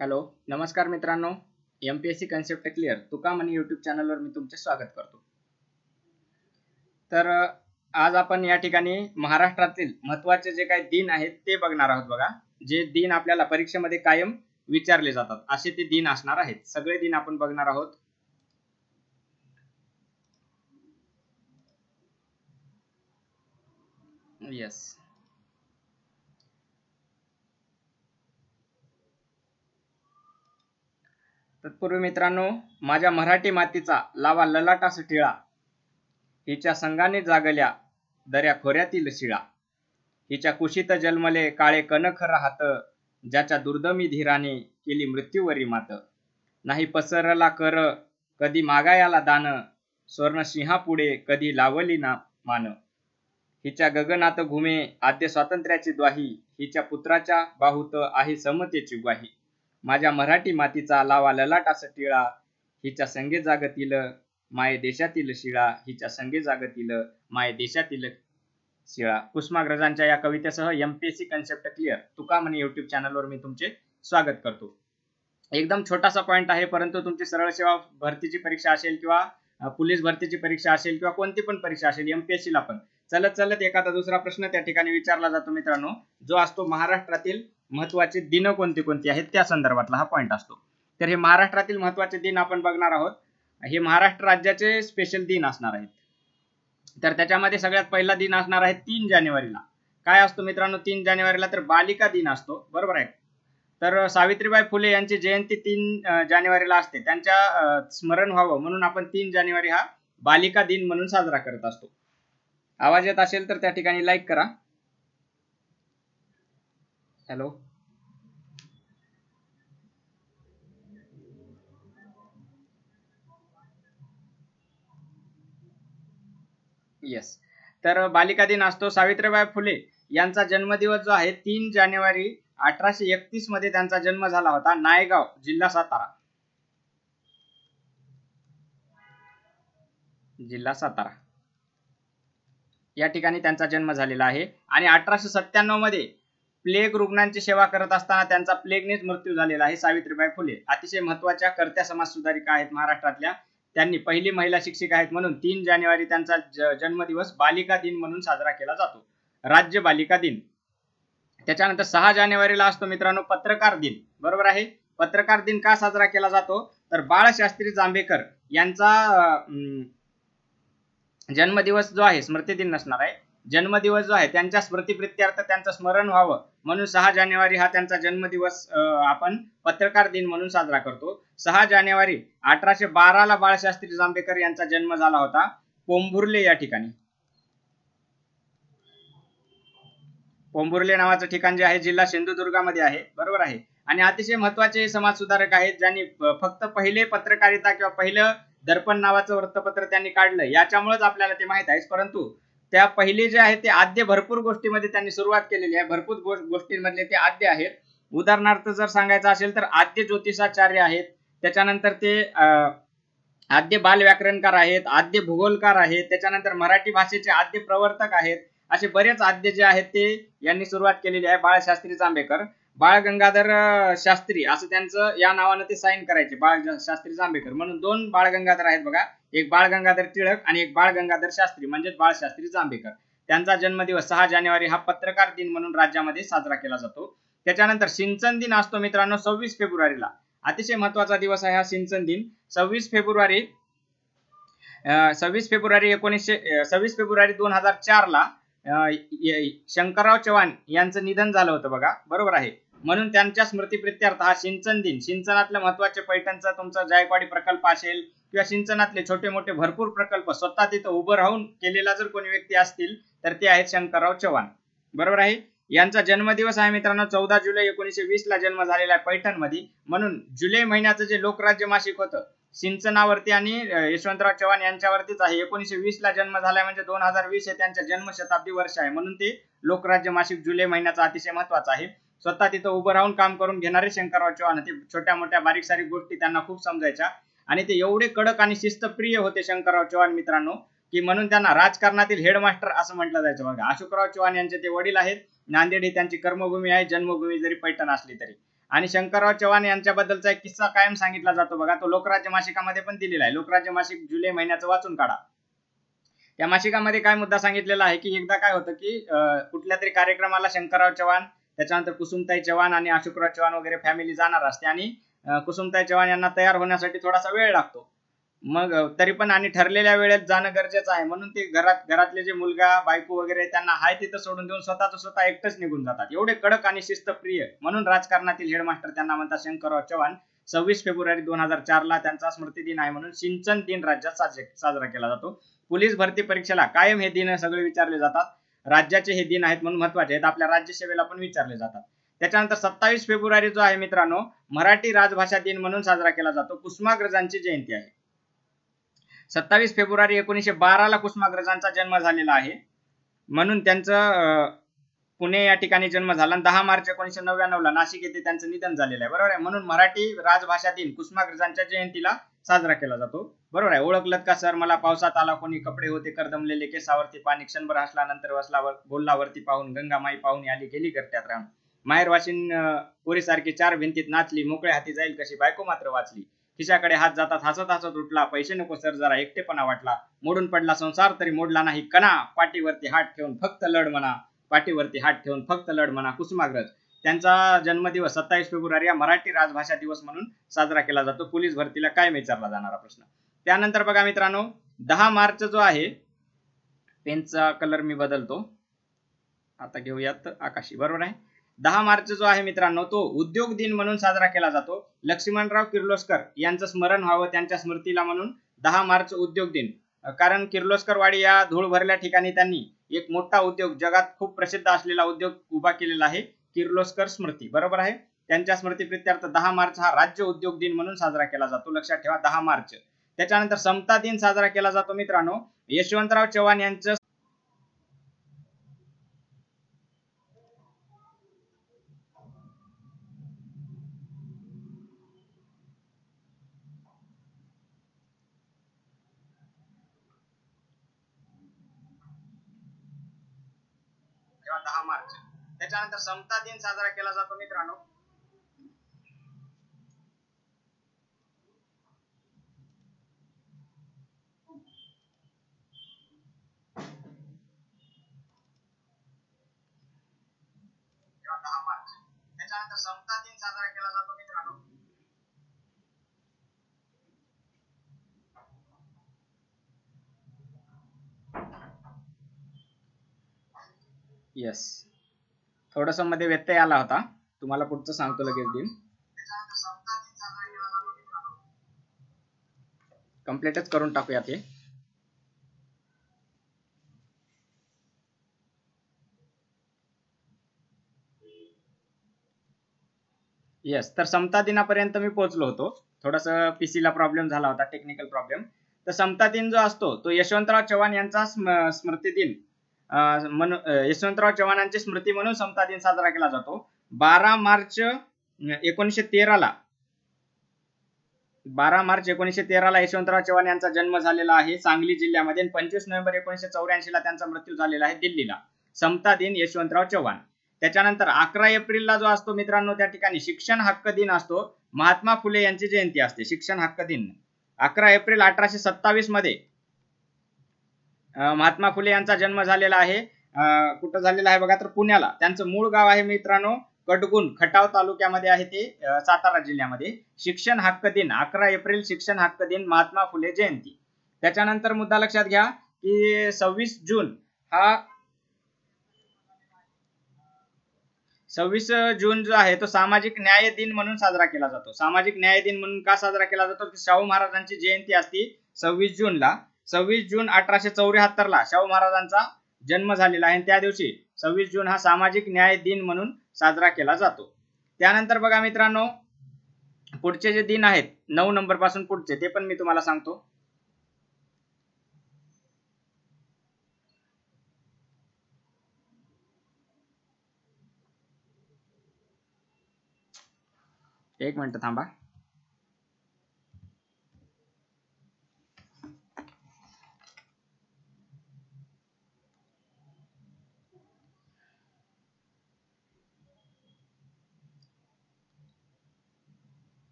Hello नमस्कार मित्रांनो. M P S C concept clear Tuka मनी YouTube चॅनलवर मी तुमचे स्वागत करतो. तर आज आपण या ठिकाणी महाराष्ट्रातील महत्त्वाचे जे काही दिन आहेत ते बघणार आहोत बघा. जे दिन आपल्याला परीक्षेमध्ये कायम विचारले जातात. असे ते दिन असणार आहेत. सगळे दिन आपण बघणार आहोत. येस तत्पूर्वी मित्रांनो माझ्या मराठी मातीचा लावा ललाटास टिळा हिच्या संघाने जागल्या दऱ्या खोऱ्यातील शिळा. हिच्या कुशीत जन्मले काळे कनख राहत ज्याच्या दुर्दमी धीराने केली मृत्यूवरी मात. नाही पसरला कर कधी मागायाला दान स्वर्णसिंहापुढे कधी लावली ना मान. हिच्या गगनात घुमे आद्य स्वातंत्र्याची द्वाही हिच्या पुत्राच्या बाहूत आहे समतेची ग्वाही. माझ्या मराठी मातीचा लावा ललाटास टिळा हिच्या संगे जागतील माय देशातील शिळा हिच्या संगे जागतील माय देशातील शिळा. कुसुमाग्रजांच्या या कवितेसह एमपीएससी कन्सेप्ट क्लिअर तुका म्हणे युट्यूब चॅनलवर मी तुमचे स्वागत करतो. एकदम छोटासा पॉईंट आहे परंतु तुमची सरळ सेवा भरतीची परीक्षा असेल किंवा पोलीस भरतीची परीक्षा असेल किंवा कोणती पण परीक्षा असेल एमपीएससी ला पण. चलत चलत एखादा दुसरा प्रश्न त्या ठिकाणी विचारला जातो मित्रांनो. जो असतो महाराष्ट्रातील महत्त्वाचे दिन कोणती कोणती आहेत? त्या संदर्भातला हा पॉइंट असतो. तर हे महाराष्ट्रातील महत्त्वाचे दिन आपण बघणार आहोत. हे महाराष्ट्र राज्याचे स्पेशल दिन असणार आहेत. तर त्याच्यामध्ये सगळ्यात पहिला दिन असणार आहे तीन जानेवारीला. काय असतो मित्रांनो तीन जानेवारीला तर बालिका दिन असतो. बरोबर आहे? तर सावित्रीबाई फुले यांची जयंती तीन जानेवारीला असते. त्यांच्या स्मरण व्हावं म्हणून आपण तीन जानेवारी हा बालिका दिन म्हणून साजरा करत असतो. आवाज येत असेल तर त्या ठिकाणी लाईक करा. हॅलो येस तर बालिका दिन असतो. सावित्रीबाई फुले यांचा जन्मदिवस जो आहे तीन जानेवारी अठराशे एकतीसमध्ये त्यांचा जन्म झाला होता नायगाव जिल्हा सातारा. जिल्हा सातारा. या ठिकाणी त्यांचा जन्म झालेला आहे. आणि अठराशे सत्त्याण्णवमध्ये प्लेग रुग्णांची सेवा करत असताना त्यांचा प्लेगनेच मृत्यू झालेला आहे सावित्रीबाई फुले. अतिशय महत्त्वाच्या कर्त्या समाज सुधारिका आहेत महाराष्ट्रातल्या. त्यांनी पहिली महिला शिक्षिका आहेत म्हणून तीन जानेवारी त्यांचा ज- जन्मदिवस बालिका दिन म्हणून साजरा केला जातो. राज्य बालिका दिन. त्याच्यानंतर सहा जानेवारीला असतो मित्रांनो पत्रकार दिन. बरोबर आहे? पत्रकार दिन का साजरा केला जातो? तर बाळशास्त्री जांभेकर यांचा जन्मदिवस जो आहे स्मृती दिन नसणार आहे. जन्मदिवस जो आहे त्यांच्या स्मृतीप्रित्यर्थ त्यांचं स्मरण व्हावं. म्हणून सहा जानेवारी हा त्यांचा जन्मदिवस आपण पत्रकार दिन म्हणून साजरा करतो. सहा जानेवारी अठराशे बाराला बाळशास्त्री जांभेकर यांचा जन्म झाला होता. पोंभुर्ले या ठिकाणी. पोंभुर्ले नावाचं ठिकाण जे आहे जिल्हा सिंधुदुर्गामध्ये आहे. बरोबर आहे. आणि अतिशय महत्त्वाचे समाज सुधारक आहेत ज्यांनी फक्त पहिले पत्रकारिता किंवा पहिलं दर्पण नावाचं वृत्तपत्र त्यांनी काढलं. याच्यामुळेच आपल्याला ते माहीत आहे परंतु त्या पहिले जे आहे ते आद्य भरपूर गोष्टीमध्ये त्यांनी सुरुवात केलेली आहे. भरपूर गो- गोष्टींमधले ते आद्य आहेत. उदाहरणार्थ जर सांगायचं असेल तर आद्य ज्योतिषाचार्य आहेत. त्याच्यानंतर ते आद्य बाल व्याकरणकार आहेत आद्य भूगोलकार आहेत. त्याच्यानंतर मराठी भाषेचे आद्य प्रवर्तक आहेत. असे बरेच आद्य जे आहेत ते यांनी सुरुवात केलेली आहे. बाळशास्त्री जांभेकर. बाळ गंगाधर शास्त्री असं त्यांचं या नावानं ते साईन करायचे. बाळ शास्त्री जांभेकर. म्हणून दोन बाळ गंगाधर आहेत बघा. एक बाळ गंगाधर टिळक आणि एक बाळ गंगाधर शास्त्री म्हणजेच बाळशास्त्री जांभेकर. त्यांचा जन्मदिवस सहा जानेवारी हा पत्रकार दिन म्हणून राज्यामध्ये साजरा केला जातो. त्याच्यानंतर सिंचन दिन असतो मित्रांनो सव्वीस फेब्रुवारीला. अतिशय महत्त्वाचा दिवस आहे हा सिंचन दिन. सव्वीस फेब्रुवारी सव्वीस फेब्रुवारी एकोणीसशे सव्वीस फेब्रुवारी दोन हजार चारला शंकरराव चव्हाण यांचं निधन झालं होतं बघा. बरोबर आहे. म्हणून त्यांच्या स्मृतीप्रित्यर्थ हा सिंचन दिन. सिंचनातल्या महत्त्वाच्या पैठणचा तुमचा जायकवाडी प्रकल्प असेल किंवा सिंचनातले छोटे मोठे भरपूर प्रकल्प स्वतः तिथं उभं राहून केलेला जर कोणी व्यक्ती असतील तर ते आहेत शंकरराव चव्हाण. बरोबर आहे? यांचा जन्मदिवस आहे मित्रांनो चौदा जुलै एकोणीसशे वीस ला जन्म झालेला आहे पैठणमध्ये म्हणून जुलै महिन्याचं जे लोकराज्य मासिक होतं सिंचनावरती आणि यशवंतराव चव्हाण यांच्यावरतीच आहे. एकोणीसशे वीस ला जन्म झालाय म्हणजे दोन हजार वीस हे त्यांच्या जन्मशताब्दी वर्ष आहे. म्हणून ते लोकराज्य मासिक जुलै महिन्याचा अतिशय महत्त्वाचा आहे. स्वतः तिथं उभं राहून काम करून घेणारे शंकरराव चव्हाण ते छोट्या मोठ्या बारीक सारीक गोष्टी त्यांना खूप समजायच्या. आणि ते एवढे कडक आणि शिस्तप्रिय होते शंकरराव चव्हाण मित्रांनो की म्हणून त्यांना राजकारणातील हेडमास्टर असं म्हटलं जायचं बघा. अशोकराव चव्हाण यांचे ते वडील आहेत. नांदेड ही त्यांची कर्मभूमी आहे. जन्मभूमी जरी पैठण असली तरी. आणि शंकरराव चव्हाण यांच्याबद्दलचा एक किस्सा कायम सांगितला जातो बघा. तो लोकराज्य मासिकामध्ये पण दिलेला आहे. लोकराज्य मासिक जुलै महिन्याचं वाचून काढा. त्या मासिकामध्ये काय मुद्दा सांगितलेला आहे की एकदा काय होतं की कुठल्या तरी कार्यक्रमाला शंकरराव चव्हाण त्याच्यानंतर कुसुमताई चव्हाण आणि अशोकराव चव्हाण वगैरे फॅमिली जाणार असते आणि कुसुमताई चव्हाण यांना तयार होण्यासाठी थोडासा वेळ लागतो. मग तरी पण आणि ठरलेल्या वेळेत जाणं गरजेचं आहे. म्हणून ते घरात घरातले जे मुलगा बायको वगैरे त्यांना हाय तिथं सोडून देऊन स्वतःच स्वतः एकटंच निघून जातात. एवढे कडक आणि शिस्तप्रिय म्हणून राजकारणातील हेडमास्टर त्यांना म्हणतात शंकरराव चव्हाण. सव्वीस फेब्रुवारी दोन हजार चारला त्यांचा स्मृती दिन आहे म्हणून सिंचन दिन राज्यात साजरा केला जातो. पोलीस भरती परीक्षेला कायम हे दिन सगळे विचारले जातात. राज्याचे हे दिन आहेत म्हणून महत्त्वाचे आहेत. आपल्या राज्यसेवेला पण विचारले जातात. त्याच्यानंतर सत्तावीस फेब्रुवारी जो आहे मित्रांनो मराठी राजभाषा दिन म्हणून साजरा केला जातो. कुसुमाग्रजांची जयंती आहे. सत्तावीस फेब्रुवारी एकोणीसशे बाराला कुसुमाग्रजांचा जन्म झालेला आहे. म्हणून त्यांचं पुणे या ठिकाणी जन्म झाला आणि दहा मार्च एकोणीशे नव्याण्णवला नाशिक येथे त्यांचं निधन झालेलं आहे. बरोबर आहे? म्हणून मराठी राजभाषा दिन कुसुमाग्रजांच्या जयंतीला साजरा केला जातो. बरोबर आहे? ओळखलत का सर? मला पावसात आला कोणी कपडे होते करदमलेले केसावरती पाणी क्षणभर नंतर वसलावर बोललावरती पाहून गंगामाई पाहून आली गेली करत्यात राम माहेर वाशिन पोरीसारखी चार भिंतीत नाचली मोकळ्या हाती जाईल कशी बायको मात्र वाचली. खिशाकडे हात जातात हसत हसत उठला पैसे नको सर जरा एकटेपणा वाटला. मोडून पडला संसार तरी मोडला नाही कणा. पाठीवरती हात ठेवून फक्त लढ म्हणा. पाठीवरती हात ठेवून फक्त लढ म्हणा कुसुमाग्रज. त्यांचा जन्मदिवस सत्तावीस फेब्रुवारी या मराठी राजभाषा दिवस म्हणून साजरा केला जातो. पोलीस भरतीला काय विचारला जाणारा प्रश्न. त्यानंतर बघा मित्रांनो दहा मार्च जो आहे पेनचा कलर मी बदलतो. आता घेऊयात आकाशी बरोबर आहे? दहा मार्च जो आहे मित्रांनो तो उद्योग दिन म्हणून साजरा केला जातो. लक्ष्मणराव किर्लोस्कर यांचं स्मरण व्हावं त्यांच्या स्मृतीला म्हणून दहा मार्च उद्योग दिन. कारण किर्लोस्कर वाडी या धूळ भरल्या ठिकाणी त्यांनी एक मोठा उद्योग जगात खूप प्रसिद्ध असलेला उद्योग उभा केलेला आहे. किर्लोस्कर स्मृती बरोबर आहे? त्यांच्या स्मृती प्रत्यर्थ दहा मार्च हा राज्य उद्योग दिन म्हणून साजरा केला जातो. लक्षात ठेवा दहा मार्च. त्याच्यानंतर समता दिन साजरा केला जातो मित्रांनो. यशवंतराव चव्हाण यांचं दहा मार्च त्याच्यानंतर समता दिन साजरा केला जातो मित्रांनो. दहा मार्च त्याच्यानंतर समता दिन साजरा केला जातो मित्रांनो. येस थोडसमध्ये व्यत्यय आला होता. तुम्हाला पुढचं सांगतो लगेच दिन कम्प्लीटच करून टाकूया ते येस तर समता दिनापर्यंत मी पोहोचलो होतो. थोडस पीसीला प्रॉब्लेम झाला होता टेक्निकल प्रॉब्लेम तर समता दिन जो असतो तो यशवंतराव चव्हाण यांचा स्मृती दिन यशवंतराव चव्हाणांची स्मृती म्हणून समता दिन साजरा केला जातो. बारा मार्च एकोणीसशे तेराला. बारा मार्च एकोणीसशे तेराला यशवंतराव चव्हाण यांचा जन्म झालेला आहे. सांगली जिल्ह्यामध्ये पंचवीस नोव्हेंबर एकोणीसशे चौऱ्याऐंशीला त्यांचा मृत्यू झालेला आहे दिल्लीला. समता दिन यशवंतराव चव्हाण. त्याच्यानंतर अकरा एप्रिलला जो असतो मित्रांनो त्या ठिकाणी शिक्षण हक्क दिन असतो. महात्मा फुले यांची जयंती असते शिक्षण हक्क दिन. अकरा एप्रिल अठराशे सत्तावीसमध्ये महात्मा फुले यांचा जन्म झालेला आहे. कुठं झालेला आहे बघा तर पुण्याला. त्यांचं मूळ गाव आहे मित्रांनो कटगुण खटाव तालुक्यामध्ये आहे ते सातारा जिल्ह्यामध्ये. शिक्षण हक्क दिन अकरा एप्रिल शिक्षण हक्क दिन महात्मा फुले जयंती. त्याच्यानंतर मुद्दा लक्षात घ्या की सव्वीस जून हा सव्वीस जून जो आहे तो सामाजिक न्याय दिन म्हणून साजरा केला जातो. सामाजिक न्याय दिन म्हणून का साजरा केला जातो? शाहू महाराजांची जयंती असती सव्वीस जूनला. सव्वीस जून अठराशे चौऱ्याहत्तर ला शाहू महाराजांचा जन्म झालेला आहे. त्या दिवशी सव्वीस जून हा सामाजिक न्याय दिन म्हणून साजरा केला जातो. त्यानंतर बघा मित्रांनो पुढचे जे दिन आहेत नऊ नंबरपासून पुढचे ते पण मी तुम्हाला सांगतो. एक मिनिट थांबा.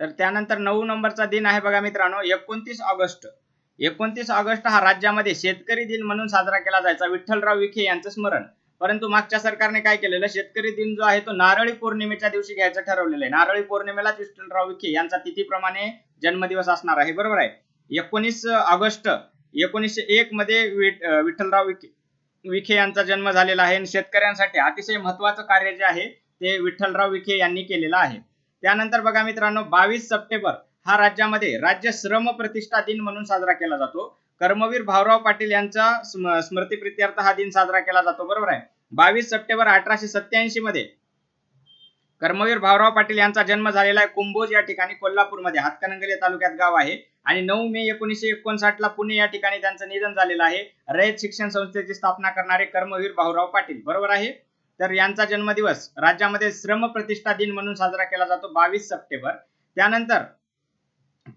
तर त्यानंतर नऊ नंबरचा दिन आहे बघा मित्रांनो एकोणतीस ऑगस्ट. एकोणतीस ऑगस्ट हा राज्यामध्ये शेतकरी दिन म्हणून साजरा केला जायचा. विठ्ठलराव विखे यांचं स्मरण. परंतु मागच्या सरकारने काय केलेलं? शेतकरी दिन जो आहे तो नारळी पौर्णिमेच्या दिवशी घ्यायचं ठरवलेलं आहे. नारळी पौर्णिमेलाच विठ्ठलराव विखे यांचा तिथीप्रमाणे जन्मदिवस असणार आहे. बरोबर आहे? एकोणीस ऑगस्ट एकोणीसशे एक मध्ये विठ्ठलराव विखे विखे यांचा जन्म झालेला आहे. आणि शेतकऱ्यांसाठी अतिशय महत्वाचं कार्य जे आहे ते विठ्ठलराव विखे यांनी केलेलं आहे. त्यानंतर बघा मित्रांनो बावीस सप्टेंबर हा राज्यामध्ये राज्य श्रम प्रतिष्ठा दिन म्हणून साजरा केला जातो. कर्मवीर भाऊराव पाटील यांचा स्मृतीप्रित्यर्थ हा दिन साजरा केला जातो बरोबर आहे? बावीस सप्टेंबर अठराशे सत्याऐंशी मध्ये कर्मवीर भाऊराव पाटील यांचा जन्म झालेला आहे कुंभोज या ठिकाणी कोल्हापूरमध्ये हातकणंगले तालुक्यात गाव आहे. आणि नऊ मे एकोणीसशे एकोणसाठ ला पुणे या ठिकाणी त्यांचं निधन झालेलं आहे. रयत शिक्षण संस्थेची स्थापना करणारे कर्मवीर भाऊराव पाटील बरोबर आहे? तर यांचा जन्मदिवस राज्यामध्ये श्रम प्रतिष्ठा दिन म्हणून साजरा केला जातो बावीस सप्टेंबर. त्यानंतर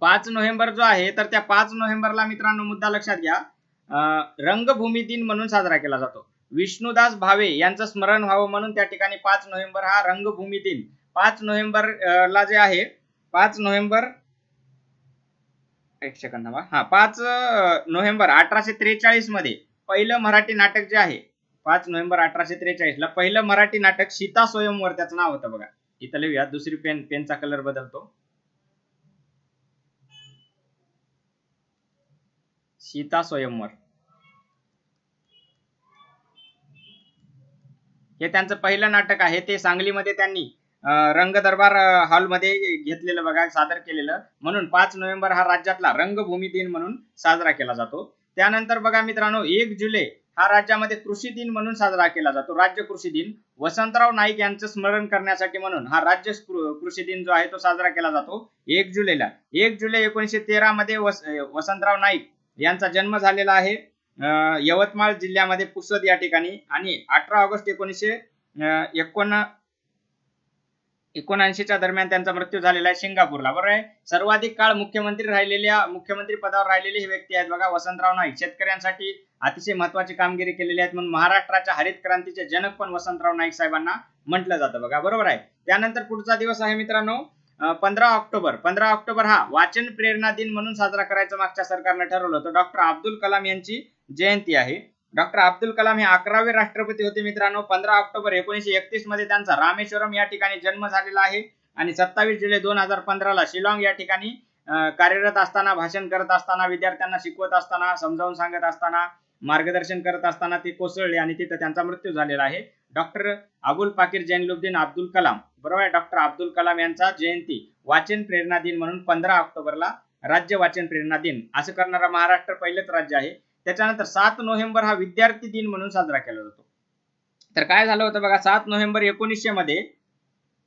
पाच नोव्हेंबर जो आहे तर त्या पाच नोव्हेंबरला मित्रांनो मुद्दा लक्षात घ्या. रंगभूमी दिन म्हणून साजरा केला जातो. विष्णुदास भावे यांचं स्मरण व्हावं म्हणून त्या ठिकाणी पाच नोव्हेंबर हा रंगभूमी दिन. पाच नोव्हेंबर ला जे आहे पाच नोव्हेंबर एक सेकंद हा पाच नोव्हेंबर अठराशे त्रेचाळीसमध्ये पहिलं मराठी नाटक जे आहे पाच नोव्हेंबर अठराशे त्रेचाळीस ला पहिलं मराठी नाटक सीता स्वयंवर त्याचं नाव होतं बघा. इथं लिहूया दुसरी पेन पेनचा कलर बदलतो. सीता स्वयंवर. हे त्यांचं पहिलं नाटक आहे ते सांगलीमध्ये त्यांनी रंग दरबार हॉलमध्ये घेतलेलं बघा सादर केलेलं. म्हणून पाच नोव्हेंबर हा राज्यातला रंगभूमी दिन म्हणून साजरा केला जातो. त्यानंतर बघा मित्रांनो एक जुलै हा राज्यामध्ये कृषी दिन म्हणून साजरा केला जातो. राज्य कृषी दिन. वसंतराव नाईक यांचं स्मरण करण्यासाठी म्हणून हा राज्य कृषी दिन जो आहे तो साजरा केला जातो. एक जुलैला. एक जुलै एकोणीशे तेरा मध्ये वसंतराव नाईक यांचा जन्म झालेला आहे. यवतमाळ जिल्ह्यामध्ये पुसद या ठिकाणी आणि अठरा ऑगस्ट एकोणीसशे एकोण एकोणऐंशीच्या दरम्यान त्यांचा मृत्यू झालेला आहे सिंगापूरला. बरोबर आहे? सर्वाधिक काळ मुख्यमंत्री राहिलेल्या मुख्यमंत्री पदावर राहिलेले हे व्यक्ती आहेत. बघा वसंतराव नाईक. शेतकऱ्यांसाठी अतिशय महत्वाची कामगिरी केलेली आहेत. म्हणून महाराष्ट्राच्या हरित क्रांतीचे जनक पण वसंतराव नाईक साहेबांना म्हटलं जातं. बघा बरोबर आहे? त्यानंतर पुढचा दिवस आहे मित्रांनो पंधरा ऑक्टोबर. पंधरा ऑक्टोबर हा वाचन प्रेरणा दिन म्हणून साजरा करायचं मागच्या सरकारनं ठरवलं होतं. डॉक्टर अब्दुल कलाम यांची जयंती आहे. डॉक्टर अब्दुल कलाम हे अकरावे राष्ट्रपती होते मित्रांनो. पंधरा ऑक्टोबर एकोणीशे एकतीसमध्ये त्यांचा रामेश्वरम या ठिकाणी जन्म झालेला आहे. आणि सत्तावीस जुलै दोन हजार पंधराला शिलाँग या ठिकाणी कार्यरत असताना भाषण करत असताना विद्यार्थ्यांना शिकवत असताना समजावून सांगत असताना मार्गदर्शन करत असताना ते कोसळले आणि तिथं त्यांचा मृत्यू झालेला आहे. डॉक्टर अबुल पाकीर जैनलुद्दीन अब्दुल कलाम. बरोबर आहे? डॉक्टर अब्दुल कलाम यांचा जयंती वाचन प्रेरणा दिन म्हणून पंधरा ऑक्टोबरला राज्य वाचन प्रेरणा दिन असं करणारा महाराष्ट्र पहिलंच राज्य आहे. त्याच्यानंतर सात नोव्हेंबर हा विद्यार्थी दिन म्हणून साजरा केला जातो. तर काय झालं होतं बघा सात नोव्हेंबर एकोणीसशे मध्ये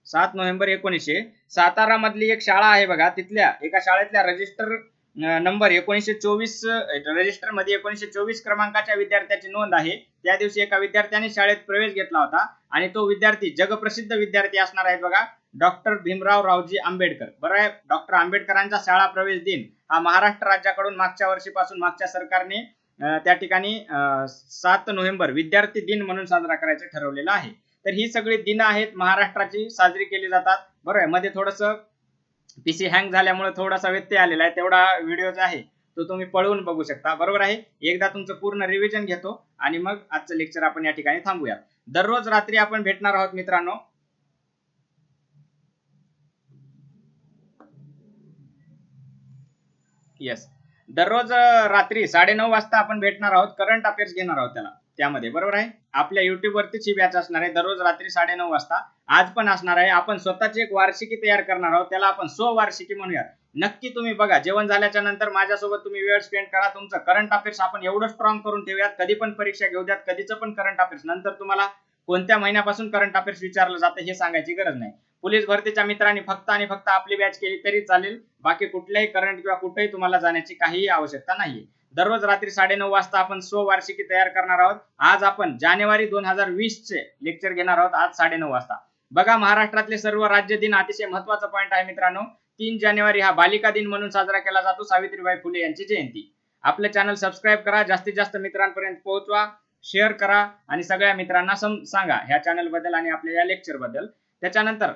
सात नोव्हेंबर एकोणीसशे सातारा मधली एक शाळा आहे बघा तिथल्या एका शाळेतल्या रजिस्टर नंबर एकोणीसशे चोवीस रजिस्टरमध्ये एकोणीसशे चोवीस क्रमांकाच्या विद्यार्थ्याची नोंद आहे. त्या दिवशी एका विद्यार्थ्याने शाळेत प्रवेश घेतला होता आणि तो विद्यार्थी जगप्रसिद्ध विद्यार्थी असणार आहे बघा डॉक्टर भीमराव रावजी आंबेडकर. बरं आहे डॉक्टर आंबेडकरांचा शाळा प्रवेश दिन हा महाराष्ट्र राज्याकडून मागच्या वर्षीपासून मागच्या सरकारने त्या ठिकाणी सात नोव्हेंबर विद्यार्थी दिन म्हणून साजरा करायचं ठरवलेलं आहे. तर ही सगळी दिन आहेत महाराष्ट्राची साजरी केली जातात. बरोबर आहे मध्ये थोडस पीसी हँग झाल्यामुळे थोडासा व्यत्यय आलेला आहे तेवढा व्हिडिओ जो आहे तो तुम्ही पळवून बघू शकता. बरोबर आहे? एकदा तुमचं पूर्ण रिव्हिजन घेतो आणि मग आजचं लेक्चर आपण या ठिकाणी थांबूया दररोज रात्री आपण भेटणार आहोत मित्रांनो. येस दररोज रात्री साडेनऊ वाजता आपण भेटणार आहोत करंट अफेअर्स घेणार आहोत त्याला. त्यामध्ये बरोबर आहे? आपल्या युट्यूबवरतीच ही बॅच असणार आहे दररोज रात्री साडेनऊ वाजता. आज पण असणार आहे. आपण स्वतःची एक वार्षिकी तयार करणार आहोत त्याला आपण सो वार्षिकी म्हणूया नक्की तुम्ही बघा जेवण झाल्याच्यानंतर माझ्यासोबत तुम्ही वेळ स्पेंड करा. तुमचं करंट अफेअर्स आपण एवढं स्ट्रॉंग करून ठेवूयात. कधी पण परीक्षा घेऊ द्यात कधीच पण करंट अफेअर्स नंतर तुम्हाला कोणत्या महिन्यापासून करंट अफेअर्स विचारलं जातं हे सांगायची गरज नाही. पोलीस भरतीच्या मित्रांनी फक्त आणि फक्त आपली बॅच केली तरी चालेल. बाकी कुठल्याही करंट किंवा कुठेही तुम्हाला जाण्याची काहीही आवश्यकता नाहीये. दररोज रात्री साडेनऊ वाजता आपण स्ववार्षिकी तयार करणार आहोत. आज आपण जानेवारी दोन हजार वीस चे लेक्चर घेणार आहोत आज साडेनऊ वाजता. बघा महाराष्ट्रातले सर्व राज्य दिन अतिशय महत्त्वाचा पॉईंट आहे मित्रांनो. तीन जानेवारी हा बालिका दिन म्हणून साजरा केला जातो. सावित्रीबाई फुले यांची जयंती. आपलं चॅनल सबस्क्राईब करा. जास्तीत जास्त मित्रांपर्यंत पोहोचवा. शेअर करा. आणि सगळ्या मित्रांना सांगा ह्या चॅनलबद्दल आणि आपल्या या लेक्चरबद्दल. त्याच्यानंतर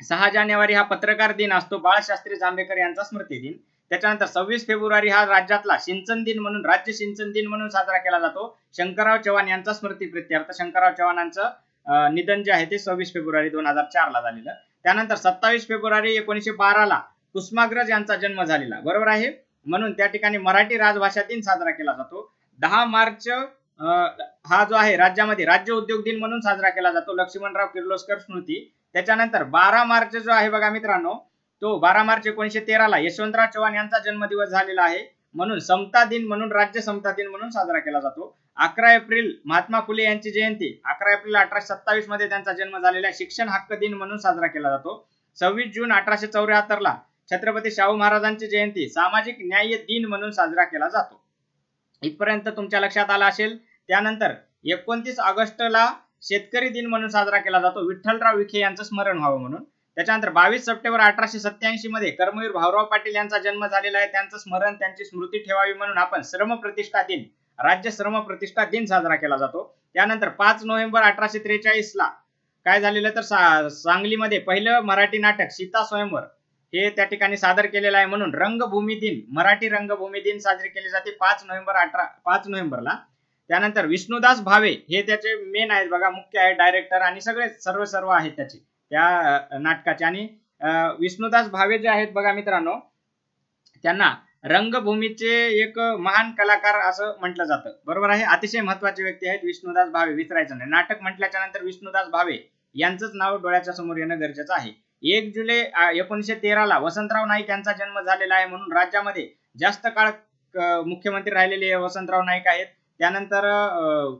सहा जानेवारी हा पत्रकार दिन असतो. बाळशास्त्री जांभेकर यांचा स्मृती दिन. त्याच्यानंतर सव्वीस फेब्रुवारी हा राज्यातला सिंचन दिन म्हणून राज्य सिंचन दिन म्हणून साजरा केला जातो. शंकरराव चव्हाण यांचा स्मृती प्रित्यर्थ. शंकरराव चव्हाणांचं निधन जे आहे ते सव्वीस फेब्रुवारी दोन हजार चार ला झालेलं. त्यानंतर सत्तावीस फेब्रुवारी एकोणीशे बाराला कुसुमाग्रज यांचा जन्म झालेला. बरोबर आहे? म्हणून त्या ठिकाणी मराठी राजभाषा दिन साजरा केला जातो. दहा मार्च हा जो आहे राज्यामध्ये राज्य उद्योग दिन म्हणून साजरा केला जातो. लक्ष्मणराव किर्लोस्कर स्मृती. त्याच्यानंतर बारा मार्च जो आहे बघा मित्रांनो तो बारा मार्च एकोणीशे तेराला यशवंतराव चव्हाण यांचा जन्मदिवस झालेला आहे. म्हणून समता दिन म्हणून राज्य समता दिन म्हणून साजरा केला जातो. अकरा एप्रिल महात्मा फुले यांची जयंती. अकरा एप्रिल अठराशे सत्तावीसमध्ये त्यांचा जन्म झालेला आहे. शिक्षण हक्क दिन म्हणून साजरा केला जातो. सव्वीस जून अठराशे चौऱ्याहत्तर ला छत्रपती शाहू महाराजांची जयंती. सामाजिक न्याय दिन म्हणून साजरा केला जातो. इथपर्यंत तुमच्या लक्षात आला असेल? त्यानंतर एकोणतीस ऑगस्टला शेतकरी दिन म्हणून साजरा केला जातो. विठ्ठलराव विखे यांचं स्मरण व्हावं म्हणून. त्याच्यानंतर बावीस सप्टेंबर अठराशे सत्याऐंशी मध्ये कर्मवीर भाऊराव पाटील यांचा जन्म झालेला आहे. त्यांचं स्मरण त्यांची स्मृती ठेवावी म्हणून आपण श्रम प्रतिष्ठा दिन राज्य श्रम प्रतिष्ठा दिन साजरा केला जातो. त्यानंतर पाच नोव्हेंबर अठराशे त्रेचाळीस ला काय झालेलं तर सा- सांगलीमध्ये पहिलं मराठी नाटक सीता स्वयंवर हे त्या ठिकाणी सादर केलेलं आहे म्हणून रंगभूमी दिन मराठी रंगभूमी दिन साजरी केली जाते. पाच नोव्हेंबर अठरा पाच नोव्हेंबरला. त्यानंतर विष्णुदास भावे हे त्याचे मेन आहेत बघा मुख्य आहे डायरेक्टर आणि सगळे सर्व सर्व आहेत त्याचे त्या नाटकाचे. आणि विष्णुदास भावे जे आहेत बघा मित्रांनो त्यांना रंगभूमीचे एक महान कलाकार असं म्हटलं जातं. बरोबर आहे? अतिशय महत्त्वाचे व्यक्ती आहेत विष्णुदास भावे विसरायचं नाही. नाटक म्हटल्याच्या नंतर विष्णुदास भावे यांचंच नाव डोळ्याच्या समोर येणं गरजेचं आहे. एक जुलै एकोणीशे एकोणीसशे तेराला वसंतराव नाईक यांचा जन्म झालेला आहे म्हणून राज्यामध्ये जास्त काळ मुख्यमंत्री राहिलेले वसंतराव नाईक आहेत. त्यानंतर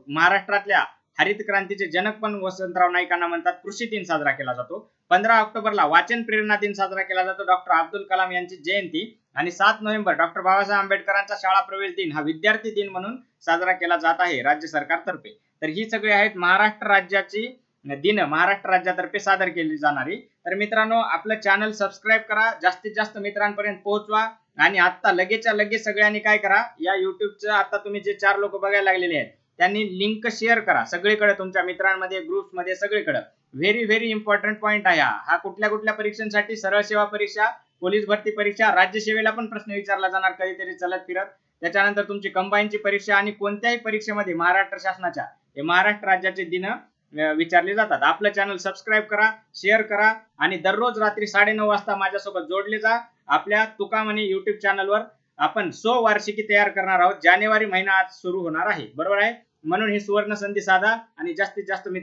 महाराष्ट्रातल्या हरित क्रांतीचे जनक पण वसंतराव नाईकांना म्हणतात कृषी दिन साजरा केला जातो. पंधरा ऑक्टोबरला वाचन प्रेरणा दिन साजरा केला जातो. डॉक्टर अब्दुल कलाम यांची जयंती आणि सात नोव्हेंबर डॉक्टर बाबासाहेब आंबेडकरांचा शाळा प्रवेश दिन हा विद्यार्थी दिन म्हणून साजरा केला जात आहे राज्य सरकारतर्फे. तर ही सगळी आहेत महाराष्ट्र राज्याची दिन महाराष्ट्र राज्यातर्फे सादर केली जाणारी. तर मित्रांनो आपलं चॅनल सबस्क्राईब करा जास्तीत जास्त मित्रांपर्यंत पोहोचवा आणि आत्ता लगेचच्या लगेच सगळ्यांनी काय करा या युट्यूबचं आता तुम्ही जे चार लोक बघायला लागलेले आहेत त्यांनी लिंक शेअर करा सगळीकडे तुमच्या मित्रांमध्ये ग्रुप्समध्ये सगळीकडे. व्हेरी व्हेरी इम्पॉर्टंट पॉईंट आहे हा. हा कुठल्या कुठल्या परीक्षांसाठी सरळ सेवा परीक्षा पोलीस भरती परीक्षा राज्यसेवेला पण प्रश्न विचारला जाणार कधीतरी चलत फिरत. त्याच्यानंतर तुमची कंबाईनची परीक्षा आणि कोणत्याही परीक्षेमध्ये महाराष्ट्र शासनाच्या हे महाराष्ट्र राज्याचे दिन विचारले जातात. आपलं चॅनल सबस्क्राईब करा शेअर करा आणि दररोज रात्री साडेनऊ वाजता माझ्यासोबत जोडले जा. आपल्या तुकामणी युट्यूब चॅनलवर आपण सो वार्षिकी तयार करणार आहोत. जानेवारी महिना आज सुरू होणार आहे. बरोबर आहे? म्हणून ही सुवर्ण संधी साधा आणि जास्तीत जास्त मित्र